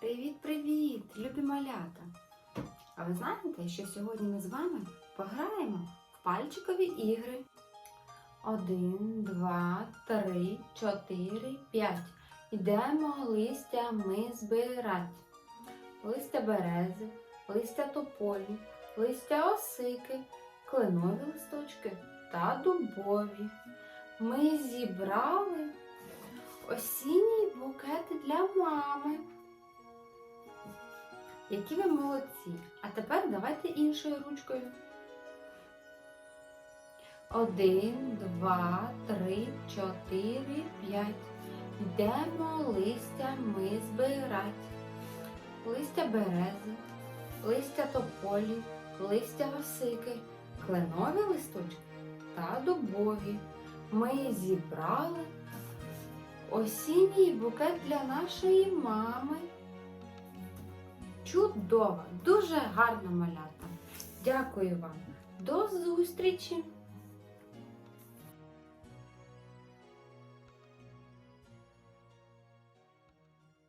Привіт-привіт, любі малята! А ви знаєте, що сьогодні ми з вами пограємо в пальчикові ігри? Один, два, три, чотири, п'ять. Йдемо листя ми збирать. Листя берези, листя тополі, листя осики, кленові листочки та дубові. Ми зібрали осінній букет для мами. Які ви молодці! А тепер давайте іншою ручкою. Один, два, три, чотири, п'ять. Йдемо листя ми збирать. Листя берези, листя тополі, листя осики, кленові листочки та дубові. Ми зібрали осінній букет для нашої мами. Чудово, дуже гарно малята. Дякую вам. До зустрічі!